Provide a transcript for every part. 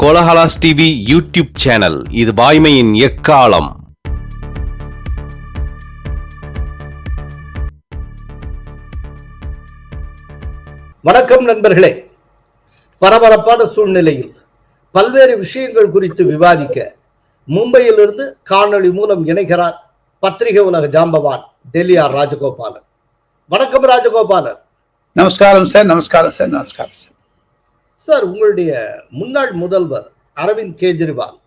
Kolahalas TV YouTube channel. இது வாய்மையின் எக்காலம். வணக்கம் நண்பர்களே. பரபரப்பான சூழ்நிலையில் பல்வேறு விஷயங்கள் குறித்து விவாதிக்க மும்பையிலிருந்து காணொளி மூலம் இணைகிறார் பத்திரிகை உலக ஜாம்பவான் டெல்லி ஆர் ராஜகோபாலன். வணக்கம் ராஜகோபாலன். நமஸ்காரம் சார் நமஸ்காரம் சார் நமஸ்காரம் சார். சார் உங்களுடைய முன்னாள் முதல்வர் அரவிந்த் கெஜ்ரிவால்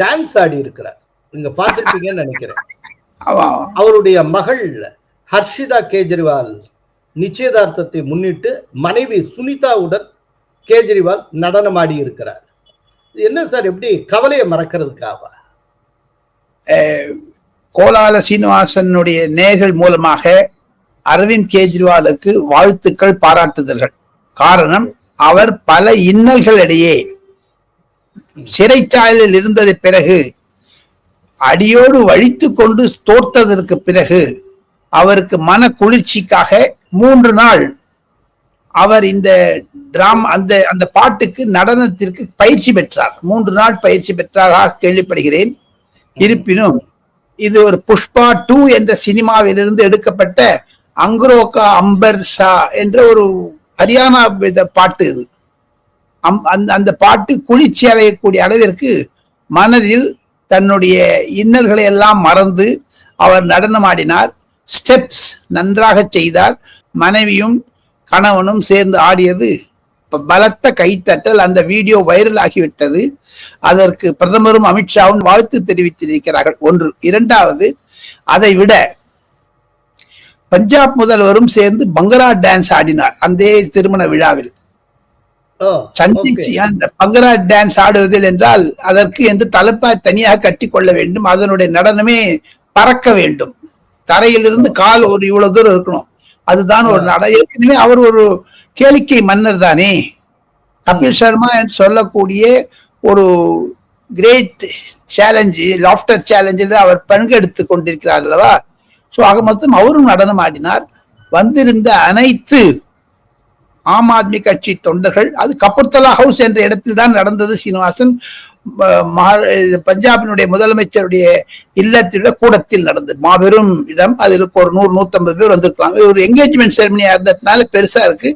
டான்ஸ் ஆடி இருக்கிறார். நீங்க பார்த்திருப்பீங்கன்னு நினைக்கிறேன். அவருடைய மகள் ஹர்ஷிதா கெஜ்ரிவால் நிச்சயதார்த்தத்தை முன்னிட்டு மனைவி சுனிதாவுடன் கேஜ்ரிவால் நடனமாடி இருக்கிறார். இது என்ன சார் எப்படி கவலையை மறக்கிறதுக்காவா கோலால சீனிவாசனுடைய நேர்கள் மூலமாக அரவிந்த் கெஜ்ரிவாலுக்கு வாழ்த்துக்கள் பாராட்டுதல்கள். காரணம் அவர் பல இன்னல்களிடையே சிறைச்சாலையில் இருந்தது பிறகு அடியோடு வழித்து கொண்டு தோர்த்ததற்கு பிறகு அவருக்கு மன குளிர்ச்சிக்காக மூன்று நாள் அவர் இந்த டிராம் அந்த அந்த பாட்டுக்கு நடனத்திற்கு பயிற்சி பெற்றார். மூன்று நாள் பயிற்சி பெற்றாராக கேள்விப்படுகிறேன். இருப்பினும் இது ஒரு புஷ்பா டூ என்ற சினிமாவிலிருந்து எடுக்கப்பட்ட அங்குரோகா அம்பர்சா என்ற ஒரு ஹரியானா வித பாட்டு இது. அம்- அந்த அந்த பாட்டு குளிர்ச்சி அடையக்கூடிய அளவிற்கு மனதில் தன்னுடைய இன்னல்களை எல்லாம் மறந்து அவர் நடனமாடினார். ஸ்டெப்ஸ் நன்றாக செய்தார். மனைவியும் கணவனும் சேர்ந்து ஆடியது பலத்த கைத்தட்டல். அந்த வீடியோ வைரல் ஆகிவிட்டது. அதற்கு பிரதமரும் அமித்ஷாவும் வாழ்த்து தெரிவித்திருக்கிறார்கள். ஒன்று. இரண்டாவது அதை விட பஞ்சாப் முதல்வரும் சேர்ந்து பங்கரா டான்ஸ் ஆடினார். அந்த திருமண விழாவில். அந்த பங்கரா டான்ஸ் ஆடுவதில் என்றால் அதற்கு என்று தலைப்பாய் தனியாக கட்டி கொள்ள வேண்டும். அதனுடைய நடனமே பறக்க வேண்டும். தரையிலிருந்து கால் ஒரு இவ்வளவு தூரம் இருக்கணும். அதுதான் ஒரு நட ஏற்கனவே அவர் ஒரு கேளிக்கை மன்னர் தானே. கபில் சர்மா என்று சொல்லக்கூடிய ஒரு கிரேட் சேலஞ்சு லாஃப்டர் சேலஞ்சில் அவர் பங்கெடுத்து கொண்டிருக்கிறார் அல்லவா? ஸோ ஆக மொத்தம் அவரும் நடனம் ஆடினார். வந்திருந்த அனைத்து ஆம் ஆத்மி கட்சி தொண்டர்கள் அது கபூர்தலா ஹவுஸ் என்ற இடத்தில் தான் நடந்தது சீனிவாசன். பஞ்சாபினுடைய முதலமைச்சருடைய இல்லத்தில கூடத்தில் நடந்தது. மாபெரும் இடம். அதில் ஒரு நூறு நூத்தம்பது பேர் வந்திருக்கலாம். ஒரு என்கேஜ்மெண்ட் செரமனியா இருந்ததுனால பெருசா இருக்கு.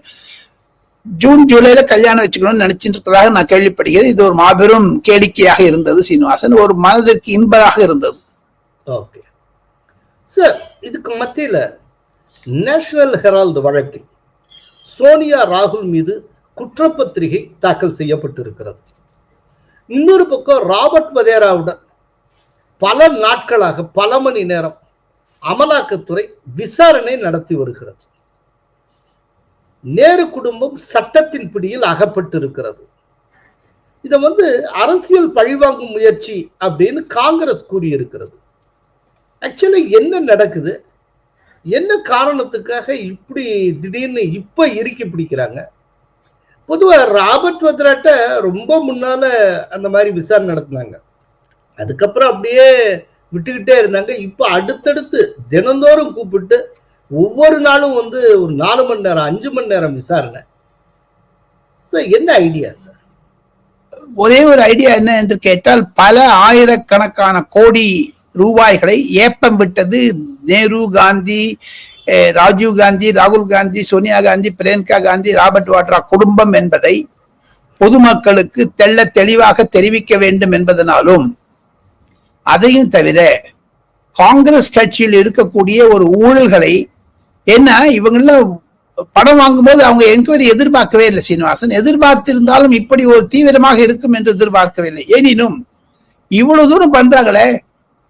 ஜூன் ஜூலைல கல்யாணம் வச்சுக்கணும்னு நினைச்சிட்டு இருக்கிறதாக நான் கேள்விப்படுகிறேன். இது ஒரு மாபெரும் கேளிக்கையாக இருந்தது சீனிவாசன். ஒரு மனதிற்கு இன்பதாக இருந்தது. ஓகே. சார் இதுக்கு மத்தியில நேஷனல் ஹெரால்டு வழக்கில் சோனியா ராகுல் மீது குற்றப்பத்திரிகை தாக்கல் செய்யப்பட்டிருக்கிறது. இன்னொரு பக்கம் ராபர்ட் வதேராவுடன் பல நாட்களாக பல மணி நேரம் அமலாக்கத்துறை விசாரணை நடத்தி வருகிறது. நேரு குடும்பம் சட்டத்தின் பிடியில் அகப்பட்டிருக்கிறது. இதை வந்து அரசியல் பழிவாங்கும் முயற்சி அப்படின்னு காங்கிரஸ் கூறியிருக்கிறது. ஆக்சுவலி என்ன நடக்குது? என்ன காரணத்துக்காக இப்படி திடீர்னு இப்ப இறுக்கி பிடிக்கிறாங்க? பொதுவா ராபர்ட் வத்ராட்ட ரொம்ப முன்னால அந்த மாதிரி விசாரணை நடத்தினாங்க. அதுக்கப்புறம் அப்படியே விட்டுக்கிட்டே இருந்தாங்க. இப்ப அடுத்தடுத்து தினந்தோறும் கூப்பிட்டு ஒவ்வொரு நாளும் வந்து ஒரு நாலு மணி நேரம் அஞ்சு மணி நேரம் விசாரணை. சார் என்ன ஐடியா சார் ஒரே ஒரு ஐடியா என்ன என்று கேட்டால் பல ஆயிரக்கணக்கான கோடி ரூபாய்களை ஏப்பம் விட்டது. நேரு காந்தி ராஜீவ் காந்தி ராகுல் காந்தி சோனியா காந்தி பிரியங்கா காந்தி ராபர்ட் வாட்ரா குடும்பம் என்பதை பொதுமக்களுக்கு தெள்ள தெளிவாக தெரிவிக்க வேண்டும் என்பதனாலும் அதையும் தவிர காங்கிரஸ் கட்சியில் இருக்கக்கூடிய ஒரு ஊழல்களை என்ன இவங்கெல்லாம் படம் வாங்கும்போது அவங்க என்கொயரி எதிர்பார்க்கவே இல்லை சீனிவாசன். எதிர்பார்த்திருந்தாலும் இப்படி ஒரு தீவிரமாக இருக்கும் என்று எதிர்பார்க்கவில்லை. எனினும் இவ்வளவு தூரம் பண்றாங்களே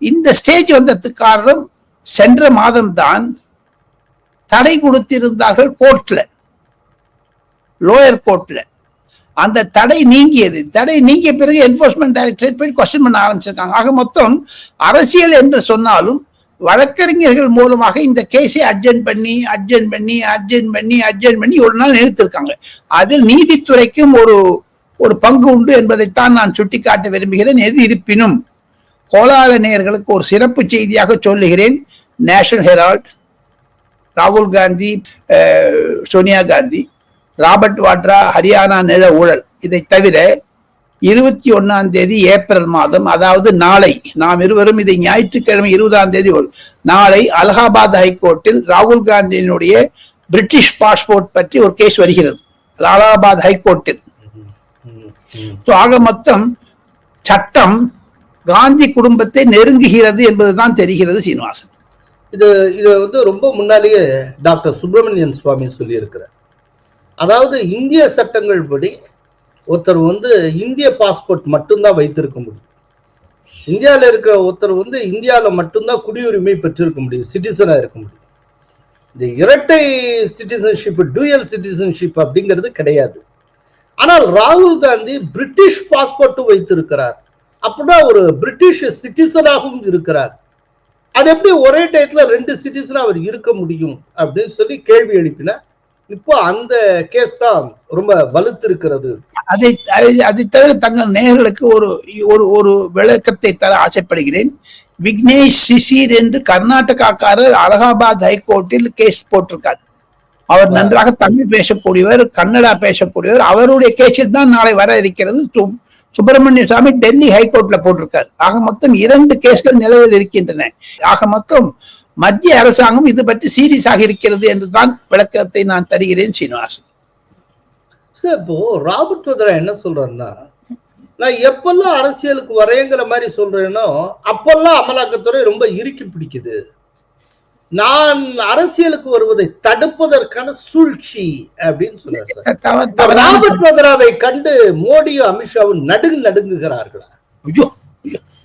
இந்த ஸ்டேஜ் வந்ததுக்கு காரணம் சென்ற மாதம்தான் தடை கொடுத்திருந்தார்கள் கோர்ட்ல லோயர் கோர்ட்ல அந்த தடை நீங்கியது. தடை நீங்கிய பிறகு என்போர்ஸ்மெண்ட் டைரக்டரேட் போய் கொஸ்டின் பண்ண ஆரம்பிச்சிருக்காங்க. ஆக மொத்தம் அரசியல் என்று சொன்னாலும் வழக்கறிஞர்கள் மூலமாக இந்த கேஸை அட்ஜென்ட் பண்ணி அட்ஜென்ட் பண்ணி அர்ஜென்ட் பண்ணி அட்ஜென்ட் பண்ணி ஒரு நாள் நிறுத்திருக்காங்க. அதில் நீதித்துறைக்கும் ஒரு ஒரு பங்கு உண்டு என்பதைத்தான் நான் சுட்டிக்காட்ட விரும்புகிறேன். எது இருப்பினும் கோலால நேயர்களுக்கு ஒரு சிறப்பு செய்தியாக சொல்லுகிறேன். நேஷனல் ஹெரால்ட் ராகுல் காந்தி சோனியா காந்தி ராபர்ட் வாட்ரா ஹரியானா நில ஊழல். இதை தவிர இருபத்தி ஒன்னாம் தேதி ஏப்ரல் மாதம் அதாவது நாளை நாம் இருவரும் இதை ஞாயிற்றுக்கிழமை இருபதாம் தேதி நாளை அலகாபாத் ஹைகோர்ட்டில் ராகுல் காந்தியினுடைய பிரிட்டிஷ் பாஸ்போர்ட் பற்றி ஒரு கேஸ் வருகிறது. அலகாபாத் ஹைகோர்ட்டில். ஆக மொத்தம் சட்டம் காந்தி குடும்பத்தை நெருங்குகிறது என்பதுதான் தெரிகிறது சீனிவாசன். இது இது வந்து ரொம்ப முன்னாலேயே டாக்டர் சுப்பிரமணியன் சுவாமி சொல்லியிருக்கிறார். அதாவது இந்திய சட்டங்கள் படி ஒருத்தர் வந்து இந்திய பாஸ்போர்ட் மட்டும்தான் வைத்திருக்க முடியும். இந்தியாவில் இருக்கிற ஒருத்தர் வந்து இந்தியாவில் மட்டும்தான் குடியுரிமை பெற்றிருக்க முடியும் சிட்டிசனாக இருக்க முடியும். இந்த இரட்டை சிட்டிசன்ஷிப் டூயல் சிட்டிசன்ஷிப் அப்படிங்கிறது கிடையாது. ஆனால் ராகுல் காந்தி பிரிட்டிஷ் பாஸ்போர்ட்டும் வைத்திருக்கிறார். அப்படின்னா ஒரு பிரிட்டிஷ் சிட்டிசனாகவும் இருக்கிறார். அது எப்படி ஒரே டயத்துல ரெண்டு சிட்டிசன் அவர் இருக்க முடியும் அப்படின்னு சொல்லி கேள்வி எழுப்பினார் இப்போ அந்த கேஸ் தான் ரொம்ப வலுத்திருக்கிறது. அதை அதை- தவிர தங்கள் நேர்களுக்கு ஒரு ஒரு ஒரு விளக்கத்தை தர ஆசைப்படுகிறேன். விக்னேஷ் சிசிர் என்று கர்நாடகாக்காரர் அலகாபாத் ஹைகோர்ட்டில் கேஸ் போட்டிருக்கார். அவர் நன்றாக தமிழ் பேசக்கூடியவர் கன்னடா பேசக்கூடியவர். அவருடைய கேஸில் தான் நாளை வர இருக்கிறது. சுப்பிரமணிய சுவாமி டெல்லி ஹைகோர்ட்ல போட்டிருக்கார். ஆக மொத்தம் இரண்டு கேஸ்கள் நிலவில் இருக்கின்றன. ஆக மொத்தம் மத்திய அரசாங்கம் இது பற்றி சீரியஸாக இருக்கிறது என்றுதான் விளக்கத்தை நான் தருகிறேன் சீனிவாசன். சார் இப்போ ராபர்ட் வத்ரா என்ன சொல்றாருன்னா நான் எப்பெல்லாம் அரசியலுக்கு வரேங்கிற மாதிரி சொல்றேனோ அப்பெல்லாம் அமலாக்கத்துறை ரொம்ப இறுக்கி பிடிக்குது. நான் அரசியலுக்கு வருவதை தடுப்பதற்கான சூழ்ச்சி அப்படின்னு சொல்றாரு ராபர்ட் வத்ராவை கண்டு மோடியும் அமித்ஷாவும் நடுங்கு நடுங்குகிறார்களா.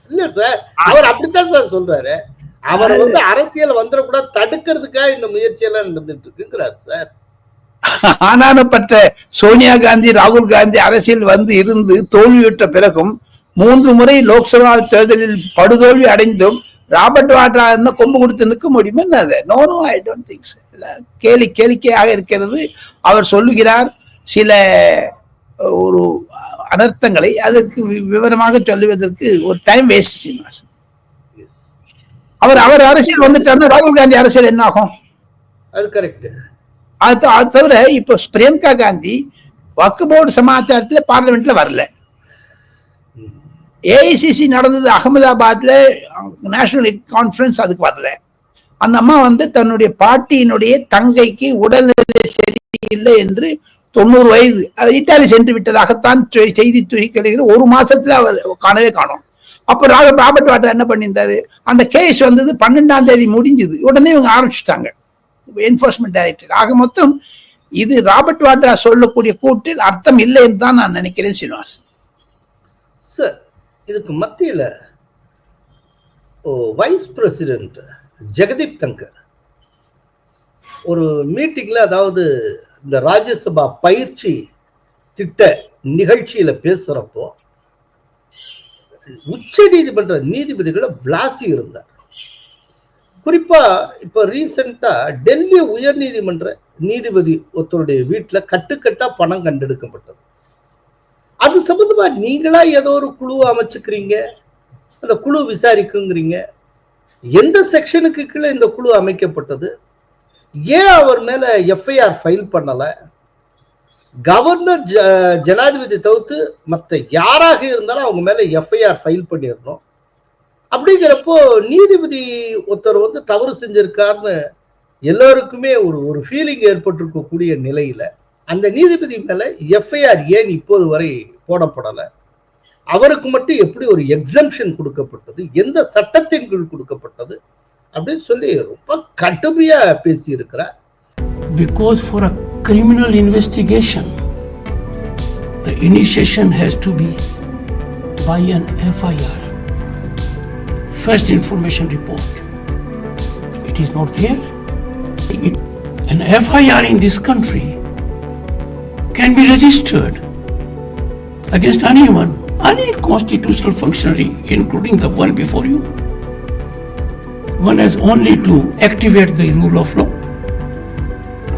இல்ல சார் அவர் அப்படித்தான் சார் சொல்றாரு. அவர் வந்து அரசியல் வந்துடக்கூடாது தடுக்கிறதுக்காக இந்த முயற்சி எல்லாம் நடந்துட்டு இருக்குங்கிறார் சார் ஆனானப்பட்ட சோனியா காந்தி ராகுல் காந்தி அரசியல் வந்து இருந்து தோல்வியுற்ற பிறகும் மூன்று முறை லோக்சபா தேர்தலில் படுதோல்வி அடைந்தும் ராபர்ட் வாட்ரா இருந்தா கொம்பு கொடுத்து நிற்க முடியுமா என்ன no no I don't think கேலி கேளிக்கையாக இருக்கிறது. அவர் சொல்லுகிறார் சில ஒரு அனர்த்தங்களை அதற்கு விவரமாக சொல்லுவதற்கு ஒரு டைம் வேஸ்ட் சீனிவாசன். அவர் அவர் அரசியல் வந்துட்டாருன்னா ராகுல் காந்தி அரசியல் என்ன ஆகும் அது கரெக்ட் அது அது தவிர இப்போ பிரியங்கா காந்தி வக்கு போர்டு சமாச்சாரத்துல பார்லிமெண்ட்ல வரல. ஏஐசிசி நடந்தது அகமதாபாத்ல நேஷனல் கான்ஃபரன்ஸ் அதுக்கு வரல. அந்த அம்மா வந்து தன்னுடைய பாட்டியினுடைய தங்கைக்கு உடல்நிலை சரியில்லை என்று தொண்ணூறு வயது இட்டாலி சென்று விட்டதாகத்தான் செய்தி துணிக்கிறது ஒரு மாசத்துல அவர் காணவே காணும். அப்ப ராபர்ட் ராபர்ட் வாட்டர் என்ன பண்ணியிருந்தாரு? அந்த கேஸ் வந்தது பன்னெண்டாம் தேதி முடிஞ்சது. உடனே இவங்க ஆரம்பிச்சிட்டாங்க. என்போர்ஸ்மெண்ட் டைரக்டர் ஆக மொத்தம் இது ராபர்ட் வாட்ரா சொல்லக்கூடிய கூட்டில் அர்த்தம் இல்லை என்று தான் நான் நினைக்கிறேன் சீனிவாசன். சார் இதுக்கு மத்தியில் வைஸ் பிரசிடென்ட் ஜெகதீப் தங்கர். ஒரு மீட்டிங்ல அதாவது இந்த ராஜ்யசபா பயிற்சி திட்ட நிகழ்ச்சியில பேசுறப்போ உச்ச நீதிமன்ற நீதிபதிகளை விளாசி இருந்தார். குறிப்பா இப்ப ரீசெண்டா டெல்லி உயர் நீதிமன்ற நீதிபதி ஒருத்தருடைய வீட்டுல கட்டுக்கட்டா பணம் கண்டெடுக்கப்பட்டது. அது சம்பந்தமா நீங்களா ஏதோ ஒரு குழு அமைச்சுக்கிறீங்க? அந்த குழு விசாரிக்குங்கிறீங்க. எந்த செக்ஷனுக்கு கீழே இந்த குழு அமைக்கப்பட்டது? ஏன் அவர் மேல எஃப்ஐஆர் ஃபைல் பண்ணல? கவர்னர் ஜ- ஜனாதிபதி தவிர்த்து மற்ற யாராக இருந்தாலும் அவங்க மேல எஃப்ஐஆர் ஃபைல் பண்ணிடணும். அப்படிங்கிறப்போ நீதிபதி ஒருத்தர் வந்து தவறு செஞ்சிருக்காருன்னு எல்லோருக்குமே ஒரு ஒரு ஃபீலிங் ஏற்பட்டிருக்கக்கூடிய நிலையில அந்த நீதிபதி மேல எஃப்ஐஆர் ஏன் இப்போது வரை போடப்படலை அவருக்கு மட்டும் எப்படி ஒரு எக்ஸம்ஷன் கொடுக்கப்பட்டது எந்த சட்டத்தின் கீழ் கொடுக்கப்பட்டது அப்படின்னு சொல்லி ரொம்ப கடுமையா பேசியிருக்கிறார் because for a criminal investigation The initiation has to be by an FIR. First information report. It is not there. It, an FIR in this country can be registered against anyone, any constitutional functionary, including the one before you. One has only to activate the rule of law.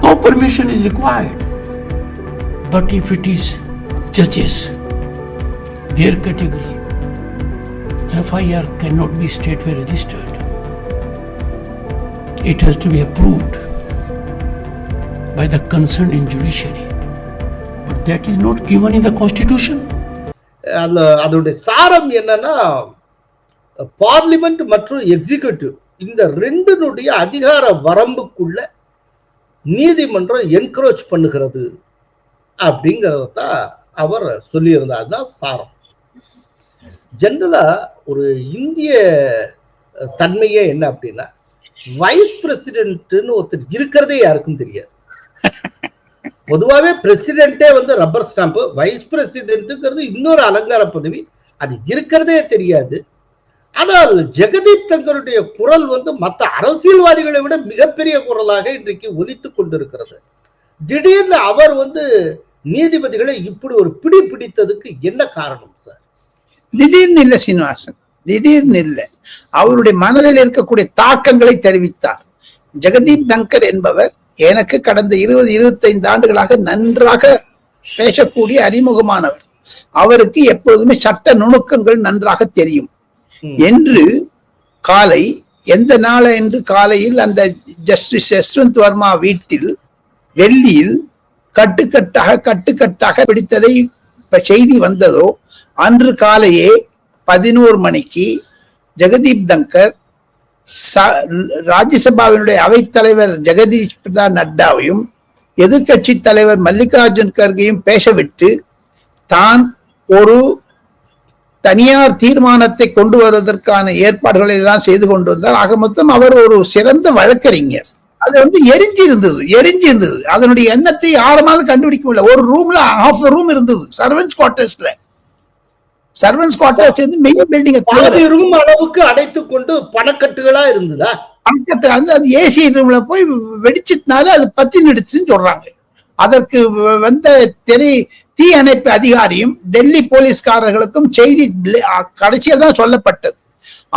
No permission is required. But if it is judges, their category, FIR cannot be straightway registered. It has to be approved by the concerned in judiciary. That is not given in the constitution. அந்த அதோடைய சாரம் என்னன்னா parliament மற்றும் executive இந்த ரெண்டினுடைய அதிகார வரம்புக்குள்ள நீதிமன்றம் encourage பண்ணுகிறது அப்படிங்கறத தான் அவர் சொல்லியிருந்தார். அதுதான் சாரம். ஜென்ரலா ஒரு இந்திய தன்மையே என்ன அப்படின்னா வைஸ் பிரசிடென்ட்னு ஒருத்தர் இருக்கிறதே யாருக்கும் தெரியாது. பொதுவாகவே பிரசிடென்ட்டே வந்து ரப்பர் ஸ்டாம்ப் வைஸ் பிரசிடென்ட்டுங்கிறது இன்னொரு அலங்கார பதவி. அது இருக்கிறதே தெரியாது. ஆனால் ஜெகதீப் தங்கருடைய குரல் வந்து மற்ற அரசியல்வாதிகளை விட மிகப்பெரிய குரலாக இன்றைக்கு ஒலித்து கொண்டிருக்கிறது. திடீர்னு அவர் வந்து நீதிபதிகளை இப்படி ஒரு பிடி பிடித்ததுக்கு என்ன காரணம் சார்? திடீர்னு இல்ல சீனிவாசன். திடீர்னு இல்ல. அவருடைய மனதில் இருக்கக்கூடிய தாக்கங்களை தெரிவித்தார். ஜெகதீப் தங்கர் என்பவர் எனக்கு கடந்த இருபது இருபத்தைந்து ஆண்டுகளாக நன்றாக பேசக்கூடிய அறிமுகமானவர் அவருக்கு எப்பொழுதுமே சட்ட நுணுக்கங்கள் நன்றாக தெரியும். என்று காலை எந்த நாள என்று காலையில் அந்த ஜஸ்டிஸ் யஸ்வந்த் வர்மா வீட்டில் வெள்ளியில் கட்டுக்கட்டாக கட்டுக்கட்டாக பிடித்ததை செய்தி வந்ததோ அன்று காலையே பதினோரு மணிக்கு ஜெகதீப் தங்கர் ராஜ்யசபாவினுடைய அவைத்தலைவர் ஜெகதீஷ் பிரதா நட்டாவையும் எதிர்க்கட்சி தலைவர் மல்லிகார்ஜுன் கர்கையும் பேசவிட்டு தான் ஒரு தனியார் தீர்மானத்தை கொண்டு வருவதற்கான ஏற்பாடுகளை எல்லாம் செய்து கொண்டு வந்தார். ஆக மொத்தம் அவர் ஒரு சிறந்த வழக்கறிஞர். அது வந்து எரிஞ்சு இருந்தது எரிஞ்சு இருந்தது அதனுடைய எண்ணத்தை யாருமாலும் கண்டுபிடிக்க முடியல. ஒரு ரூம்ல ஆஃப் ரூம் இருந்தது சர்வன்ஸ் குவார்டர்ஸ்ல சர்வன்ஸ் குவார்டர்ஸ் வந்து மெயின் பில்டிங் ரூம் அளவுக்கு அடைத்துக் கொண்டு பணக்கட்டுகளா இருந்ததா? பக்கத்துல வந்து அது ஏசி ரூம்ல போய் வெடிச்சதுனால அது பத்தி நடிச்சுன்னு சொல்றாங்க. அதற்கு வந்த தெரி தீ அணைப்பு அதிகாரியும் டெல்லி போலீஸ்காரர்களுக்கும் செய்தி கடைசியா தான் சொல்லப்பட்டது.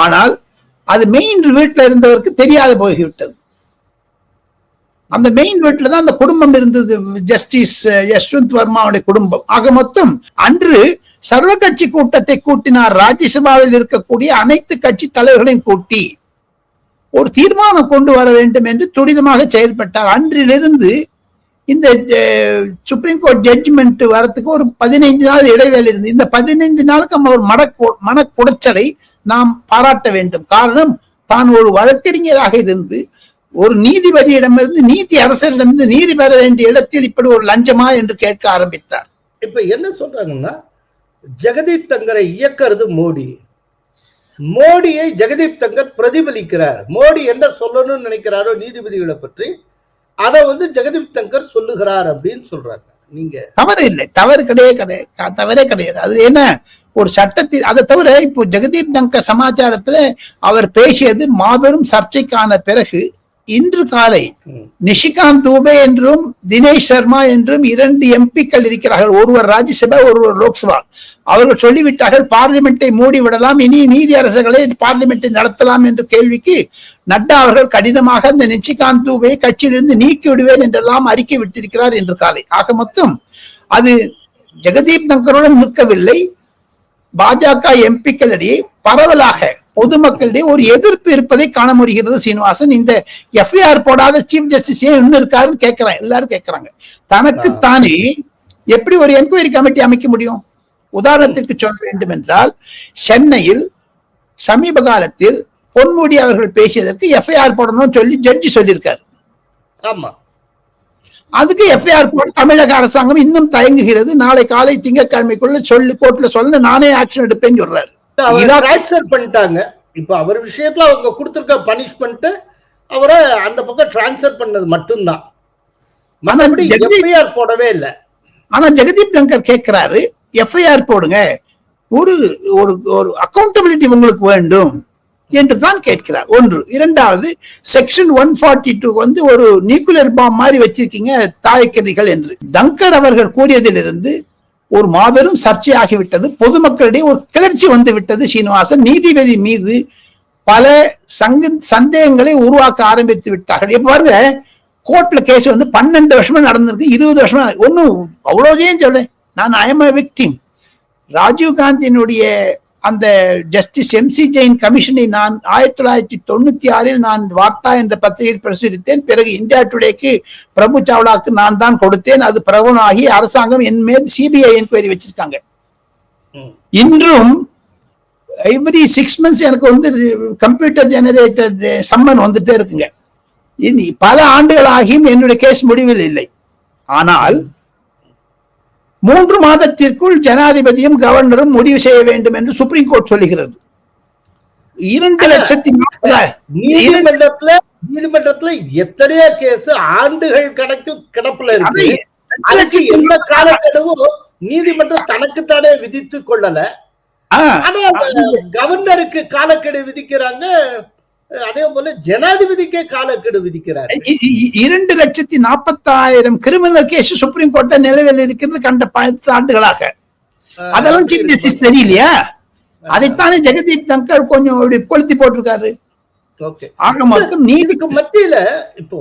ஆனால் அது மெயின் வீட்டுல இருந்தவருக்கு தெரியாத போய்விட்டது. அந்த மெயின் வீட்டுல தான் அந்த குடும்பம் இருந்தது. ஜஸ்டிஸ் யஷ்வந்த் வர்மாவுடைய குடும்பம். ஆக மொத்தம் அன்று சர்வ கட்சி கூட்டத்தை கூட்டினார் ராஜ்யசபாவில் இருக்கக்கூடிய அனைத்து கட்சி தலைவர்களையும் கூட்டி ஒரு தீர்மானம் கொண்டு வர வேண்டும் என்று துரிதமாக செயல்பட்டார். அன்றிலிருந்து இந்த சுப்ரீம் கோர்ட் ஜட்ஜ்மெண்ட் வரத்துக்கு ஒரு பதினைந்து நாள் இடைவேளை இருந்து இந்த பதினைந்து நாளுக்கு நம்ம ஒரு மன மன குடைச்சலை நாம் பாராட்ட வேண்டும். காரணம் தான் ஒரு வழக்கறிஞராக இருந்து ஒரு நீதிபதியிடமிருந்து நீதி அரசரிடமிருந்து நீதி பெற வேண்டிய இடத்தில் இப்படி ஒரு லஞ்சமா என்று கேட்க ஆரம்பித்தார். இப்ப என்ன சொல்றாங்கன்னா ஜெகதீப் தங்கரை இயக்கிறது மோடி. மோடியை ஜெகதீப் தங்கர் பிரதிபலிக்கிறார். மோடி என்ன சொல்லணும்னு நினைக்கிறாரோ நீதிபதிகளை பற்றி அதை வந்து ஜெகதீப் தங்கர் சொல்லுகிறார் அப்படின்னு சொல்றாங்க. நீங்க தவறு இல்லை. தவறு கிடையவே கிடையாது. தவறே கிடையாது. அது என்ன? ஒரு சட்டத்தில் அதை தவிர இப்போ ஜெகதீப் தங்கர் சமாச்சாரத்துல அவர் பேசியது மாபெரும் சர்ச்சைக்கான பிறகு இன்று காலை. நிஷிகாந்த் தூபே என்றும் தினேஷ் சர்மா என்றும் இரண்டு எம்பிக்கள் இருக்கிறார்கள். ஒருவர் ராஜ்யசபா ஒருவர் லோக்சபா. அவர்கள் சொல்லிவிட்டார்கள் பார்லிமெண்டை மூடி விடலாம் இனி நீதி அரசுகளை பார்லிமெண்டை நடத்தலாம் என்ற கேள்விக்கு நட்டா அவர்கள் கடினமாக அந்த நிஷிகாந்த் தூபை கட்சியிலிருந்து நீக்கி விடுவேன் என்றெல்லாம் அறிக்கை விட்டிருக்கிறார் என்று காலை. ஆக மொத்தம் அது ஜெகதீப் தங்கருடன் நிற்கவில்லை. பாஜக எம்பிக்களிடையே பரவலாக பொதுமக்களிடையே ஒரு எதிர்ப்பு இருப்பதை காண முடிகிறது சீனிவாசன். இந்த எஃப்ஐஆர் போடாத சீஃப் ஜஸ்டிஸ் ஏன் இன்னும் இருக்காருன்னு கேட்கிறாங்க எல்லாரும் கேட்கறாங்க தனக்கு தானே எப்படி ஒரு என்கொயரி கமிட்டி அமைக்க முடியும்? உதாரணத்திற்கு சொல்ல வேண்டும் என்றால் சென்னையில் சமீப காலத்தில் பொன்முடி அவர்கள் பேசியதற்கு எஃப்ஐஆர் போடணும்னு சொல்லி ஜட்ஜி சொல்லியிருக்காரு. ஆமா. அதுக்கு எஃப்ஐஆர் போட தமிழக அரசாங்கம் இன்னும் தயங்குகிறது. நாளை காலை திங்கட்கிழமைக்குள்ள சொல்லி கோர்ட்ல சொல்ல நானே ஆக்ஷன் எடுப்பேன்னு சொல்றாரு. டிரான்ஸ்ஃபர் பண்ணிட்டாங்க. இப்ப அவர் விஷயத்துல அவங்க கொடுத்திருக்க பனிஷ்மெண்ட் அவரை அந்த பக்கம் டிரான்ஸ்ஃபர் பண்ணது மட்டும்தான். மற்றபடி எஃப்ஐஆர் போடவே இல்லை. ஆனா ஜெகதீப் தங்கர் கேட்கிறாரு எஃப்ஐஆர் போடுங்க. ஒரு ஒரு ஒரு அக்கௌண்டபிலிட்டி உங்களுக்கு வேண்டும் என்று தான் கேட்கிறார். ஒன்று. இரண்டாவது செக்ஷன் ஒன் ஃபார்ட்டி டூ வந்து ஒரு நியூக்ளியர் பாம் மாதிரி வச்சிருக்கீங்க தாயக்கரிகள் என்று. தங்கர் அவர்கள் கூறியதிலிருந்து ஒரு மாபெரும் சர்ச்சையாகிவிட்டது. பொதுமக்களிடையே ஒரு கிளர்ச்சி வந்து விட்டது சீனிவாசன். நீதிபதி மீது பல சங்க சந்தேகங்களை உருவாக்க ஆரம்பித்து விட்டார்கள். இப்ப பாருங்க கோர்ட்ல கேஸ் வந்து பன்னெண்டு வருஷமா நடந்திருக்கு இருபது வருஷமா ஒன்னும் அவ்வளோதையும் சொல்ல நான் ஐஎம் a ராஜீவ் காந்தியினுடைய அந்த ஜஸ்டிஸ் எம்சி ஜெயின் கமிஷனை நான் ஆயிரத்தி தொள்ளாயிரத்தி தொண்ணூத்தி ஆறில் நான் வார்த்தா என்ற பத்திரிகையில் பிரசுரித்தேன். பிறகு இந்தியா டுடேக்கு பிரபு சாவ்லாக்கு நான் தான் கொடுத்தேன். அது பிரபலமாகி அரசாங்கம் என் மீது சிபிஐ என்கொயரி வச்சிருக்காங்க. இன்றும் எவ்ரி சிக்ஸ் மந்த்ஸ் எனக்கு வந்து கம்ப்யூட்டர் ஜெனரேட்டட் சம்மன் வந்துட்டே இருக்குங்க. இனி பல ஆண்டுகள் ஆகியும் என்னுடைய கேஸ் முடிவில் இல்லை. ஆனால் மூன்று மாதத்திற்குள் ஜனாதிபதியும் கவர்னரும் முடிவு செய்ய வேண்டும் என்று சுப்ரீம் கோர்ட் சொல்லுகிறது. இரண்டு லட்சத்தி நீதிமன்றத்துல நீதிமன்றத்துல எத்தனையோ கேஸ் ஆண்டுகள் கணக்கு கிடப்புல இருக்கு. அதுக்கு எந்த காலக்கெடுவும் நீதிமன்றம் தனக்குத்தானே விதித்துக் கொள்ளல. ஆனா கவர்னருக்கு காலக்கெடு விதிக்கிறாங்க அதே போல ஜனாதிபதிக்கே காலக்கெடு விதிக்கிறார். இரண்டு லட்சத்தி நாற்பத்தாயிரம் கிரிமினல் கேஸ் சுப்ரீம் கோர்ட்ல நிலவில் இருக்கிறது கண்ட பத்து ஆண்டுகளாக. அதெல்லாம் சீஃப் ஜஸ்டிஸ் தெரியலையா அதைத்தானே ஜெகதீப் தங்கர் கொஞ்சம் இப்படி கொளுத்தி போட்டிருக்காரு. ஓகே. ஆக மொத்தம் நீதி இதுக்கு மத்தியில இப்போ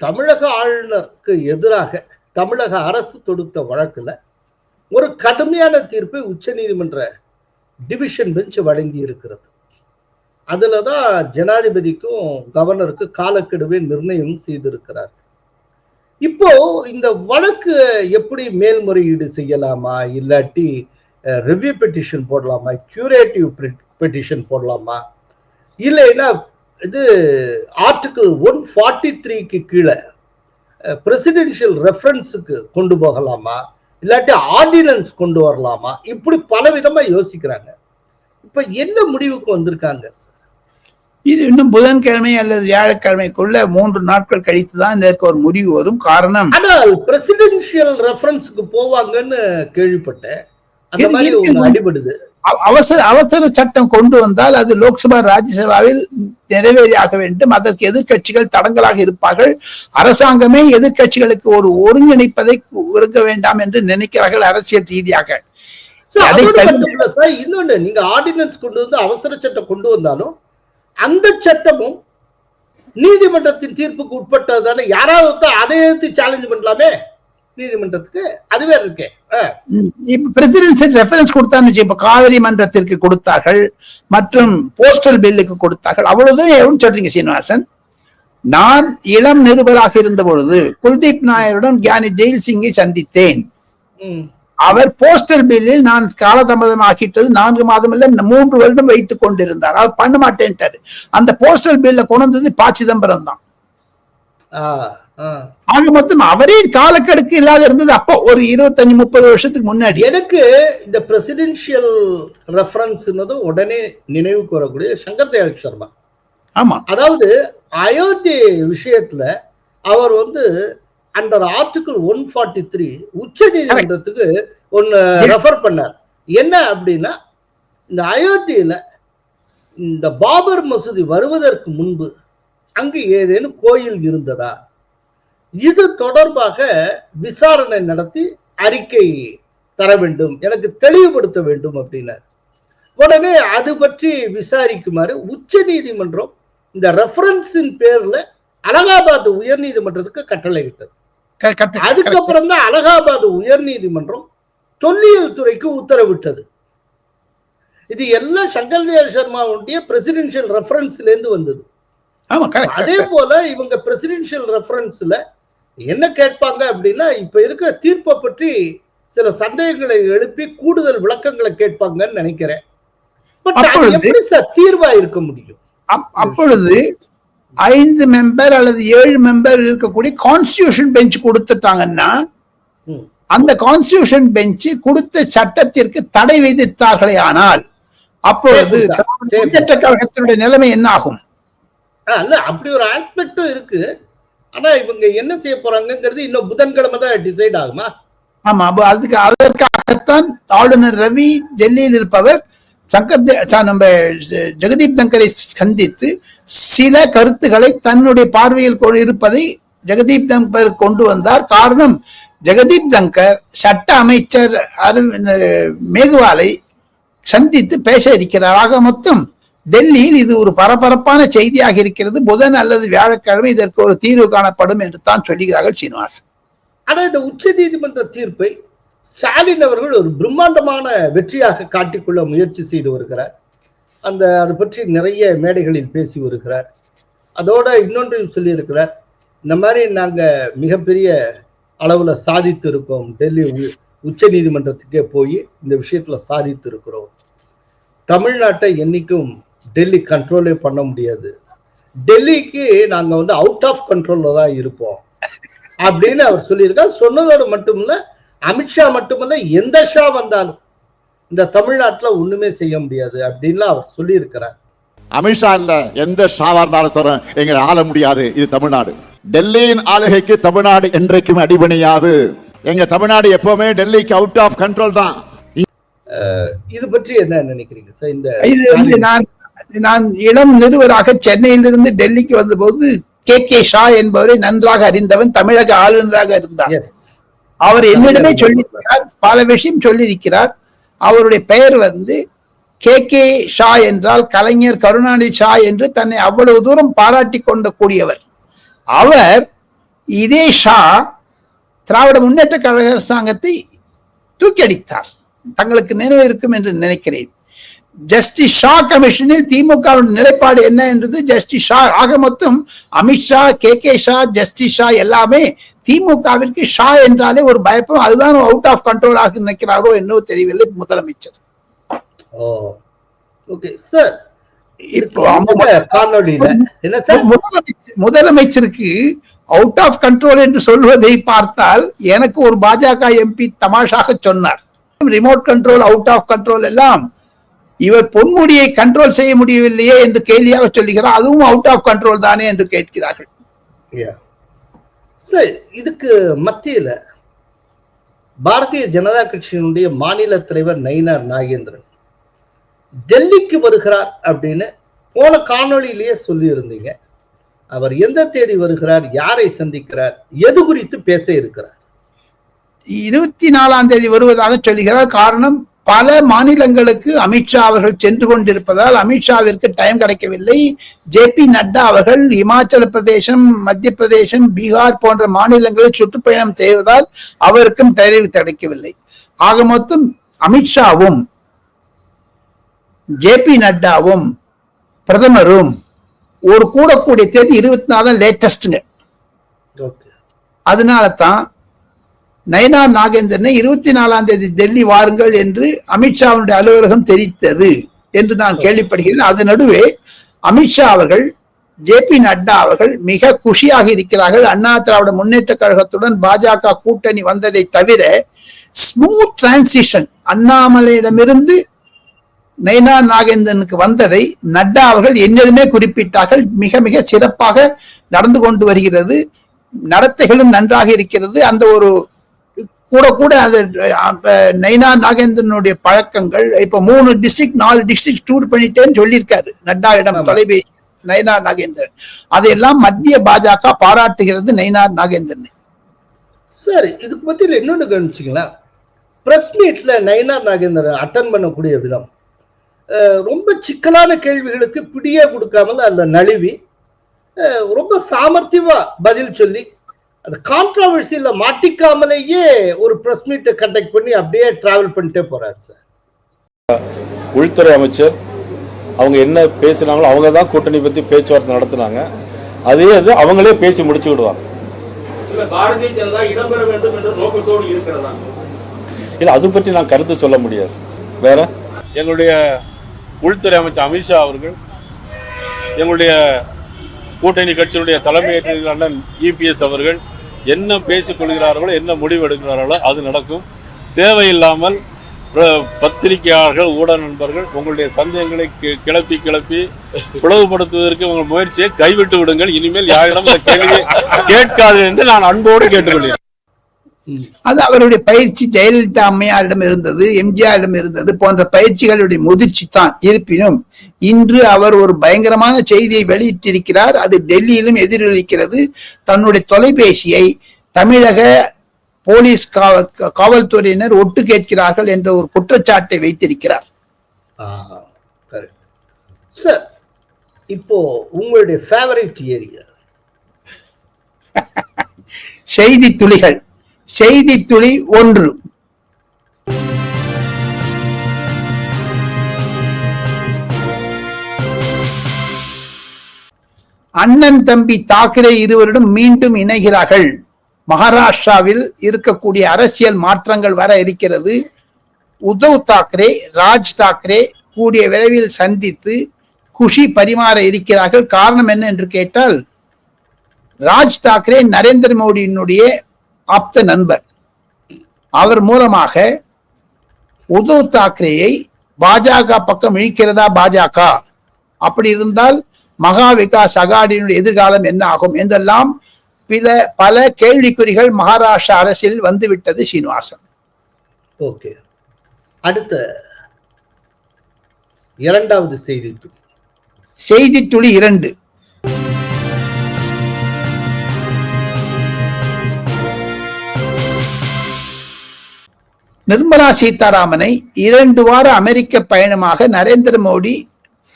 தமிழக ஆளுநருக்கு எதிராக தமிழக அரசு தொடுத்த வழக்குல ஒரு கடுமையான தீர்ப்பை உச்சநீதிமன்ற டிவிஷன் பெஞ்ச் வழங்கி இருக்கிறது அதுலதான் ஜனாதிபதிக்கும் கவர்னருக்கு காலக்கெடுவை நிர்ணயம் செய்திருக்கிறார். இப்போ இந்த வழக்கு எப்படி மேல்முறையீடு செய்யலாமா? இல்லாட்டி ரிவ்யூ பெட்டிஷன் போடலாமா? கியூரேட்டிவ் பெட்டிஷன் போடலாமா? இல்லைன்னா இது ஆர்டிகிள் ஒன் ஃபார்ட்டி த்ரீக்கு கீழே பிரசிடென்ஷியல் ரெஃபரன்ஸுக்கு கொண்டு போகலாமா? இல்லாட்டி ஆர்டினன்ஸ் கொண்டு வரலாமா? இப்படி பல விதமா யோசிக்கிறாங்க. இப்ப என்ன முடிவுக்கு வந்திருக்காங்க இது இன்னும் புதன்கிழமை அல்லது வியாழக்கிழமைக்குள்ள மூன்று நாட்கள் கழித்து தான் இதற்கு ஒரு முடிவு வரும் காரணம். ஆனால் பிரசிடென்ஷியல் ரெஃபரன்ஸுக்கு போவாங்கன்னு கேள்விப்பட்டேன். அடிபடுது. அவ- அவசர அவசர சட்டம் கொண்டு வந்தால் அது லோக்சபா ராஜ்யசபாவில் நிறைவேறியாக வேண்டும். அதற்கு எதிர்க்கட்சிகள் தடங்கலாக இருப்பார்கள். அரசாங்கமே எதிர்க்கட்சிகளுக்கு ஒரு ஒருங்கிணைப்பதை இருக்க வேண்டாம் என்று நினைக்கிறார்கள் அரசியல் ரீதியாக. இன்னொன்னு நீங்க ஆர்டினன்ஸ் கொண்டு வந்து அவசர சட்டம் கொண்டு வந்தாலும் அந்த சட்டமும் நீதிமன்றத்தின் தீர்ப்புக்கு உட்பட்டது தானே யாராவது அதை எடுத்து சேலஞ்ச் பண்ணலாமே? நீதிமன்றத்துக்கு அதுவே இருக்கே. பிரசிடென்சி ரெஃபரன்ஸ் கொடுத்தான்னு இப்ப காவிரி மன்றத்திற்கு கொடுத்தார்கள் மற்றும் போஸ்டல் பில்லுக்கு கொடுத்தார்கள். அவ்வளவுதான் எவ்வளவு சொல்றீங்க சீனிவாசன்? நான் இளம் நிருபராக இருந்த பொழுது குல்தீப் நாயருடன் கியானி ஜெயில் சிங்கை சந்தித்தேன் அவர் போஸ்டல் பில்லில் நான் காலதாமதம் ஆக்கிட்டது நான்கு மாதம் இல்ல மூன்று வருடம் வைத்துக் கொண்டிருந்தார். அவர் பண்ண மாட்டேன்ட்டாரு. அந்த போஸ்டல் பில்ல கொண்டு ப சிதம்பரம் தான். ஆக மொத்தம் அவரே காலக்கெடுக்கு இல்லாத இருந்தது. அப்போ ஒரு இருபத்தஞ்சு முப்பது வருஷத்துக்கு முன்னாடி. எனக்கு இந்த பிரசிடென்ஷியல் ரெஃபரன்ஸ் உடனே நினைவுக்கு வரக்கூடிய சங்கர் தயாள் சர்மா. ஆமா. அதாவது அயோத்தி விஷயத்துல அவர் வந்து under article one forty three உச்ச நீதிமன்றத்துக்கு ஒன்னு ரெஃபர் பண்ணார். என்ன அப்படின்னா இந்த அயோத்தியில இந்த பாபர் மசூதி வருவதற்கு முன்பு அங்கு ஏதேனும் கோயில் இருந்ததா? இது தொடர்பாக விசாரணை நடத்தி அறிக்கை தர வேண்டும் எனக்கு தெளிவுபடுத்த வேண்டும் அப்படின்னார். உடனே அது பற்றி விசாரிக்குமாறு உச்ச நீதிமன்றம் இந்த ரெஃபரன்ஸின் பேர்ல அலகாபாத் உயர் நீதிமன்றத்துக்கு கட்டளையிட்டது. அதுக்கப்புறம் தான் அலகாபாத் உயர் நீதிமன்றம் தொல்லியல் துறைக்கு உத்தரவிட்டது. இது எல்லாம் சங்கர் தயாள் சர்மாவுடைய பிரசிடென்ஷியல் ரெஃபரன்ஸ்ல இருந்து வந்தது அதே. போல இவங்க பிரசிடென்ஷியல் ரெஃபரன்ஸ்ல என்ன கேட்பாங்க அப்படின்னா இப்ப இருக்கிற தீர்ப்பை பற்றி சில சந்தேகங்களை எழுப்பி கூடுதல் விளக்கங்களை கேட்பாங்கன்னு நினைக்கிறேன். பட் எப்படி தீர்வா இருக்க முடியும்? அப்- அப்பொழுது ஐந்து மெம்பர் அல்லது ஏழு மெம்பர் இருக்கக்கூடிய கான்ஸ்டியூஷன் பெஞ்ச் கொடுத்துட்டாங்கன்னா. அந்த கான்ஸ்டியூஷன் பெஞ்ச் கொடுத்த சட்டத்திற்கு தடை விதித்தார்களே ஆனால் அப்பொழுது. முன்னேற்ற கழகத்தினுடைய நிலைமை என்ன ஆகும் அப்படி ஒரு ஆஸ்பெக்டும் இருக்கு ஆனா இவங்க என்ன செய்ய போறாங்கங்கிறது இன்னும் புதன்கிழமை தான் டிசைட் ஆகுமா ஆமா அப்ப அதுக்கு அதற்காகத்தான் ஆளுநர் ரவி டெல்லியில் இருப்பவர் சங்கர் நம்ம ஜெகதீப் தங்கரை சந்தித்து சில கருத்துக்களை தன்னுடைய பார்வையில் இருப்பதை ஜெகதீப் தங்கர் கொண்டு வந்தார். காரணம் ஜெகதீப் தங்கர் சட்ட அமைச்சர் அரவிந்த் மேகுவாலை சந்தித்து பேச இருக்கிறார். ஆக மொத்தம் டெல்லியில் இது ஒரு பரபரப்பான செய்தியாக இருக்கிறது. புதன் அல்லது வியாழக்கிழமை இதற்கு ஒரு தீர்வு காணப்படும் என்று தான் சொல்லுகிறார்கள் சீனிவாசன். ஆனா இந்த உச்ச நீதிமன்ற தீர்ப்பை ஸ்டாலின் அவர்கள் ஒரு பிரம்மாண்டமான வெற்றியாக காட்டிக்கொள்ள முயற்சி செய்து வருகிறார். அந்த அது பற்றி நிறைய மேடைகளில் பேசி வருகிறார். அதோட இன்னொன்று சொல்லியிருக்கிறார் இந்த மாதிரி நாங்கள் மிகப்பெரிய அளவில் சாதித்து இருக்கோம் டெல்லி உச்ச நீதிமன்றத்துக்கே போய் இந்த விஷயத்துல சாதித்து இருக்கிறோம் தமிழ்நாட்டை என்னைக்கும் டெல்லி கண்ட்ரோலே பண்ண முடியாது. டெல்லிக்கு நாங்க வந்து அவுட் ஆஃப் கண்ட்ரோல்ல தான் இருப்போம். அப்படின்னு அவர் சொல்லியிருக்கார். சொன்னதோடு மட்டுமில்ல அமித்ஷா மட்டுமல்ல எந்த ஷா வந்தாலும் இந்த தமிழ்நாட்டுல ஒண்ணுமே செய்ய முடியாது அப்படின்னு அவர் சொல்லியிருக்கிறார். அமித்ஷா இல்ல எந்த ஷாவா இருந்தாலும் சரி எங்களை ஆள முடியாது இது தமிழ்நாடு. டெல்லியின் ஆளுகைக்கு தமிழ்நாடு என்றைக்கும் அடிபணியாது எங்க தமிழ்நாடு எப்பவுமே டெல்லிக்கு அவுட் ஆஃப் கண்ட்ரோல் தான். இது பற்றி என்ன நினைக்கிறீங்க சார் இந்த இது வந்து நான் நான் இளம் நிறுவராக சென்னையிலிருந்து டெல்லிக்கு வந்தபோது கே கே ஷா என்பவரை நன்றாக அறிந்தவன் தமிழக ஆளுநராக இருந்தார் அவர் என்னிடமே சொல்லியிருக்கிறார் பல விஷயம் சொல்லியிருக்கிறார் அவருடைய பெயர் வந்து கே கே ஷா என்றால் கலைஞர் கருணாநிதி ஷா என்று தன்னை அவ்வளவு தூரம் பாராட்டி கொண்ட கூடியவர். அவர் இதே ஷா திராவிட முன்னேற்ற கழக அரசாங்கத்தை தூக்கி அடித்தார். தங்களுக்கு நினைவு இருக்கும் என்று நினைக்கிறேன். ஜஸ்டிஸ் ஷா கமிஷனில் திமுக நிலைப்பாடு என்ன என்றது? ஜஸ்டிஸ் ஷா ஆக மொத்தம் Amit Shah K K Shah justice Shah எல்லாமே திமுகவிற்கு ஷா என்றாலே ஒரு பயப்படும். அதுதான் அவுட் ஆஃப் கண்ட்ரோல் ஆக நினைக்கிறாரோ தெரியவில்லை என்ன சார் முதலமைச்சர் முதலமைச்சருக்கு அவுட் ஆஃப் கண்ட்ரோல் என்று சொல்வதை பார்த்தால் எனக்கு ஒரு பாஜக எம்பி தமாஷாக சொன்னார். Remote control out of control எல்லாம் இவர் பொன்முடியை கண்ட்ரோல் செய்ய முடியவில்லையே என்று கேலியாக சொல்லுகிறார் அதுவும் அவுட் ஆஃப் கண்ட்ரோல் தானே என்று கேட்கிறார்கள். சார் இதுக்கு மத்தியில பாரதிய ஜனதா கட்சியினுடைய மாநில தலைவர் நயினார் நாகேந்திரன் டெல்லிக்கு வருகிறார் அப்படின்னு போன காணொளியிலேயே சொல்லி இருந்தீங்க அவர் எந்த தேதி வருகிறார் யாரை சந்திக்கிறார் எது குறித்து பேச இருக்கிறார்? இருபத்தி நாலாம் தேதி வருவதாக சொல்லுகிறார். காரணம் பல மாநிலங்களுக்கு அமித்ஷா அவர்கள் சென்று கொண்டிருப்பதால் அமித்ஷாவிற்கு டைம் கிடைக்கவில்லை. ஜே பி நட்டா அவர்கள் இமாச்சல பிரதேசம் மத்திய பிரதேசம் பீகார் போன்ற மாநிலங்களில் சுற்றுப்பயணம் செய்வதால் அவருக்கும் டைம் கிடைக்கவில்லை ஆக மொத்தம் அமித்ஷாவும் ஜே பி நட்டாவும் பிரதமரும் ஒரு கூடக்கூடிய தேதி இருபத்தி நாலு லேட்டஸ்ட்ங்க ஓகே அதனால தான் நயனார் நாகேந்திரனை இருபத்தி நாலாம் தேதி டெல்லி வாருங்கள் என்று அமித்ஷாவுடைய அலுவலகம் தெரிவித்தது என்று நான் கேள்விப்படுகிறேன். அது நடுவே அமித்ஷா அவர்கள் ஜே பி நட்டா அவர்கள் மிக குஷியாக இருக்கிறார்கள். அண்ணா திராவிட முன்னேற்ற கழகத்துடன் பாஜக கூட்டணி வந்ததை தவிர ஸ்மூத் டிரான்சிஷன் அண்ணாமலையிடமிருந்து நயனா நாகேந்திரனுக்கு வந்ததை நட்டா அவர்கள் என்னதுமே குறிப்பிட்டார்கள். மிக மிக சிறப்பாக நடந்து கொண்டு வருகிறது. நடத்தைகளும் நன்றாக இருக்கிறது. அந்த ஒரு கூட கூட அது நைனா நாகேந்திரனுடைய பழக்கங்கள் இப்ப மூணு டிஸ்ட்ரிக்ட் நாலு டிஸ்ட்ரிக்ட் டூர் பண்ணிட்டேன்னு சொல்லியிருக்காரு. நட்டாவிடம் ஆமா. தொலைபேசி நயினார் நாகேந்திரன். அதையெல்லாம் மத்திய பாஜக பாராட்டுகிறது நயினார் நாகேந்திரனை. சார் இதுக்கு மத்தியில் இன்னொன்று கவனிச்சிங்களா பிரஸ் மீட்ல நயனார் நாகேந்திரன் அட்டன் பண்ணக்கூடிய விதம். ரொம்ப சிக்கலான கேள்விகளுக்கு பிடியே கொடுக்காமல் அந்த நழுவி ரொம்ப சாமர்த்தியமா பதில் சொல்லி அந்த கான்ட்ரவர்சியில மாட்டிக்காமலேயே ஒரு பிரஸ் மீட்டை கண்டக்ட் பண்ணி அப்படியே டிராவல் பண்ணிட்டே போறாரு சார் உள்துறை அமைச்சர் அவங்க என்ன பேசினாங்களோ அவங்க தான் கூட்டணி பற்றி பேச்சுவார்த்தை நடத்துனாங்க. அதே இது அவங்களே பேசி முடிச்சு விடுவாங்க. இல்ல பாரதிய ஜனதா இடம்பெற வேண்டும் என்ற நோக்கத்தோடு இருக்கிறதா? இல்லை அது பற்றி நான் கருத்து சொல்ல முடியாது. வேற? எங்களுடைய உள்துறை அமைச்சர் அமித்ஷா அவர்கள் எங்களுடைய கூட்டணி கட்சியினுடைய தலைமை அண்ணன் இபிஎஸ் அவர்கள் என்ன பேசிக்கொள்கிறார்களோ என்ன முடிவு எடுக்கிறார்களோ அது நடக்கும். தேவையில்லாமல் பத்திரிகையாளர்கள் ஊடக நண்பர்கள் உங்களுடைய சந்தேகங்களை கி- கிளப்பி கிளப்பி பிளவுபடுத்துவதற்கு உங்கள் முயற்சியை கைவிட்டு விடுங்கள். இனிமேல் யாரிடம் கேள்வியை கேட்காது என்று நான் அன்போடு கேட்டுக்கொள்கிறேன். அது அவருடைய பயிற்சி ஜெயலலிதா அம்மையாரிடம் இருந்தது எம்ஜிஆரிடம் இருந்தது போன்ற பயிற்சிகளுடைய முதிர்ச்சி தான். இருப்பினும் இன்று அவர் ஒரு பயங்கரமான செய்தியை வெளியிட்டிருக்கிறார். அது டெல்லியிலும் எதிரொலிக்கிறது. தன்னுடைய தொலைபேசியை தமிழக போலீஸ் காவல் காவல்துறையினர் ஒட்டு கேட்கிறார்கள் என்ற ஒரு குற்றச்சாட்டை வைத்திருக்கிறார். சார் இப்போ உங்களுடைய ஃபேவரட் ஏரியா செய்தி துளிகள். செய்தி துளி ஒன்று. அண்ணன் தம்பி தாக்கரே இருவரிடம் மீண்டும் இணைகிறார்கள். மகாராஷ்டிராவில் இருக்கக்கூடிய அரசியல் மாற்றங்கள் வர இருக்கிறது. உத்தவ் தாக்கரே ராஜ் தாக்கரே கூடிய விரைவில் சந்தித்து குஷி பரிமாற இருக்கிறார்கள். காரணம் என்ன என்று கேட்டால் ராஜ் தாக்கரே நரேந்திர மோடியினுடைய ஆப்த நண்பர். அவர் மூலமாக உத்தவ் தாக்கரேயை பாஜக பக்கம் இழுக்கிறதா பாஜக? அப்படி இருந்தால் மகா விகாஸ் அகாடியினுடைய எதிர்காலம் என்ன ஆகும் என்றெல்லாம் பில பல கேள்விக்குறிகள் மகாராஷ்டிரா அரசியல் வந்துவிட்டது சீனிவாசன். ஓகே. அடுத்த இரண்டாவது செய்தி செய்தி துளி இரண்டு. நிர்மலா சீதாராமனை இரண்டு வார அமெரிக்க பயணமாக நரேந்திர மோடி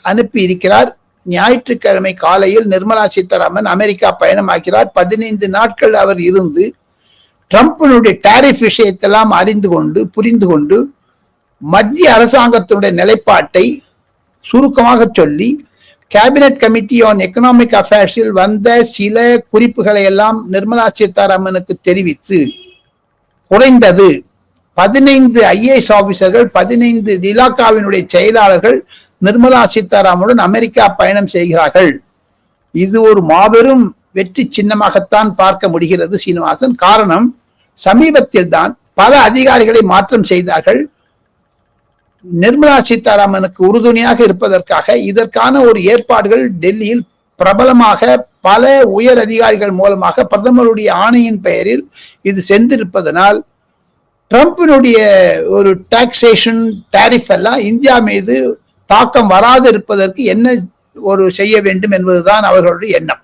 அனுப்பி இருக்கிறார். ஞாயிற்றுக்கிழமை காலையில் நிர்மலா சீதாராமன் அமெரிக்கா பயணமாக்கிறார் பதினைந்து நாட்கள் அவர் இருந்து ட்ரம்ப்பினுடைய டாரிஃப் விஷயத்தெல்லாம் அறிந்து கொண்டு புரிந்து கொண்டு மத்திய அரசாங்கத்தினுடைய நிலைப்பாட்டை சுருக்கமாக சொல்லி கேபினட் கமிட்டி ஆன் எக்கனாமிக் அஃபேர்ஸில் வந்த சில குறிப்புகளை எல்லாம் நிர்மலா சீதாராமனுக்கு தெரிவித்து குறைந்தது பதினைந்து ஐஏஎஸ் ஆபீசர்கள் பதினைந்து இலாக்காவினுடைய செயலாளர்கள் நிர்மலா சீதாராமனுடன் அமெரிக்கா பயணம் செய்கிறார்கள். இது ஒரு மாபெரும் வெற்றி சின்னமாகத்தான் பார்க்க முடிகிறது சீனிவாசன். காரணம் சமீபத்தில் தான் பல அதிகாரிகளை மாற்றம் செய்தார்கள். நிர்மலா சீதாராமனுக்கு உறுதுணையாக இருப்பதற்காக இதற்கான ஒரு ஏற்பாடுகள் டெல்லியில் பிரபலமாக பல உயர் அதிகாரிகள் மூலமாக பிரதமருடைய ஆணையின் பெயரில் இது சென்றிருப்பதனால் ட்ரம்பினுடைய ஒரு டாக்ஸேஷன் டாரிஃப் எல்லாம் இந்தியா மீது தாக்கம் வராது இருப்பதற்கு என்ன ஒரு செய்ய வேண்டும் என்பதுதான் அவர்களுடைய எண்ணம்.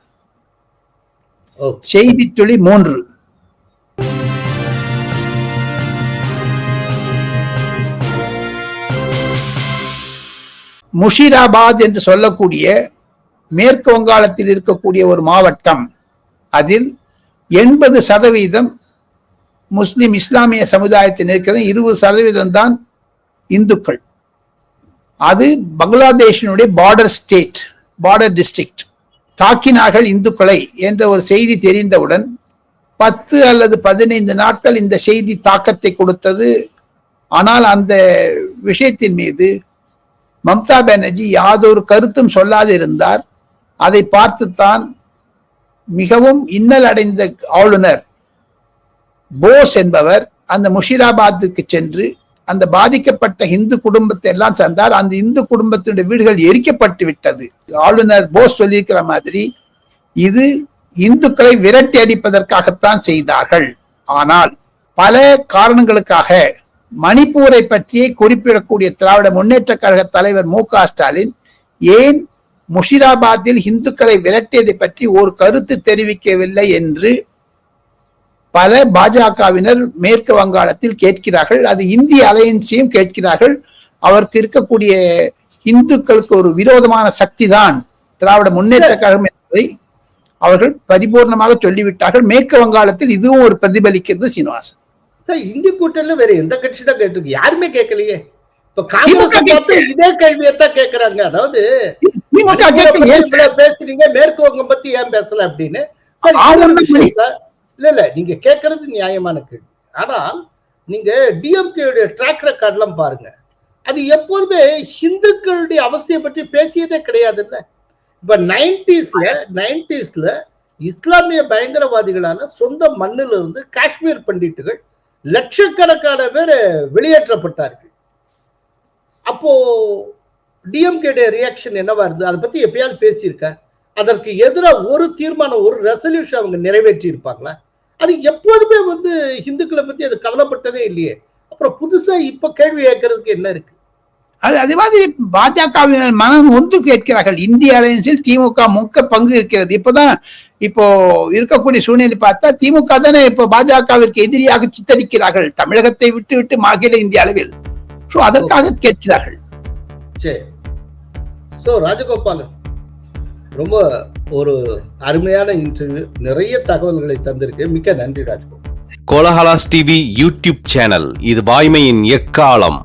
செய்தி துளி மூன்று. முஷிராபாத் என்று சொல்லக்கூடிய மேற்கு வங்காளத்தில் இருக்கக்கூடிய ஒரு மாவட்டம் அதில் எண்பது சதவீதம் முஸ்லிம் இஸ்லாமிய சமுதாயத்தில் இருக்கிற இருபது சதவீதம் தான் இந்துக்கள். அது பங்களாதேஷினுடைய பார்டர் ஸ்டேட் பார்டர் டிஸ்ட்ரிக்ட் தாக்கினார்கள் இந்துக்களை என்ற ஒரு செய்தி தெரிந்தவுடன் பத்து அல்லது பதினைந்து நாட்கள் இந்த செய்தி தாக்கத்தை கொடுத்தது. ஆனால் அந்த விஷயத்தின் மீது மம்தா பானர்ஜி யாதொரு கருத்தும் சொல்லாது இருந்தார். அதை பார்த்துத்தான் மிகவும் இன்னல் அடைந்த ஆளுநர் போஸ் என்பவர் அந்த முஷிராபாத்துக்கு சென்று அந்த பாதிக்கப்பட்ட இந்து குடும்பத்தை எல்லாம் சந்தார் அந்த இந்து குடும்பத்தினுடைய வீடுகள் எரிக்கப்பட்டு விட்டது. ஆளுநர் போஸ் சொல்லியிருக்கிற மாதிரி இது இந்துக்களை விரட்டி அடிப்பதற்காகத்தான் செய்தார்கள். ஆனால் பல காரணங்களுக்காக மணிப்பூரை பற்றியே குறிப்பிடக்கூடிய திராவிட முன்னேற்ற கழக தலைவர் மு ஸ்டாலின் ஏன் முஷிராபாத்தில் இந்துக்களை விரட்டியதை பற்றி ஒரு கருத்து தெரிவிக்கவில்லை என்று பல பாஜகவினர் மேற்கு வங்காளத்தில் கேட்கிறார்கள் அது இந்திய அலையன்ஸையும் கேட்கிறார்கள். அவருக்கு இருக்கக்கூடிய இந்துக்களுக்கு ஒரு விரோதமான சக்தி தான் திராவிட முன்னேற்ற கழகம் என்பதை அவர்கள் பரிபூர்ணமாக சொல்லிவிட்டார்கள். மேற்கு வங்காளத்தில் இதுவும் ஒரு பிரதிபலிக்கிறது சீனிவாசன். சார் இந்திய கூட்டணியில வேற எந்த கட்சி தான் கேட்டிருக்கு? யாருமே கேட்கலையே. இப்ப காங்கிரஸ். இதே கேள்வியத்தான் கேக்குறாங்க அதாவது பேசுறீங்க மேற்கு வங்கம் பத்தி ஏன் பேசல அப்படின்னு? சரி, இல்ல இல்ல நீங்க கேட்கறது நியாயமான கேள்வி. ஆனால் நீங்க டிஎம்கே உடைய ட்ராக் ரெக்கார்ட் எல்லாம் பாருங்க. அது எப்போதுமே ஹிந்துக்களுடைய அவஸ்தையை பற்றி பேசியதே கிடையாதுல்ல. இப்ப நைன்டிஸ்ல நைன்டிஸ்ல இஸ்லாமிய பயங்கரவாதிகளான சொந்த மண்ணில் இருந்து காஷ்மீர் பண்டிட்டுகள் லட்சக்கணக்கான பேர் வெளியேற்றப்பட்டார்கள். அப்போ டிஎம்கே ரியாக்ஷன் என்னவா இருந்தது? அதை பத்தி எப்பயாவது பேசியிருக்க? அதற்கு எதிராக ஒரு தீர்மானம் ஒரு ரெசல்யூஷன் அவங்க நிறைவேற்றி இருப்பாங்களா அது எப்போதுமே வந்து இந்துக்களை பத்தி அது கவலைப்பட்டதே இல்லையே. அப்புறம் புதுசா இப்ப கேள்வி கேட்கறதுக்கு என்ன இருக்கு? அது அதே மாதிரி பாஜகவினர் மனம் ஒன்று கேட்கிறார்கள். இந்திய அலையன்ஸில் திமுக முக்க பங்கு இருக்கிறது. இப்பதான் இப்போ இருக்கக்கூடிய சூழ்நிலை பார்த்தா திமுக தானே இப்போ பாஜகவிற்கு எதிரியாக சித்தரிக்கிறார்கள். தமிழகத்தை விட்டு விட்டு மாகில இந்திய அளவில். சோ அதற்காக கேட்கிறார்கள். சரி. சோ ராஜகோபாலன் ரொம்ப ஒரு அருமையான இன்டர்வியூ நிறைய தகவல்களை தந்திருக்கு மிக்க நன்றி Rajagopal. Kolahalas TV YouTube channel. இது வாய்மையின் எக்காலம்.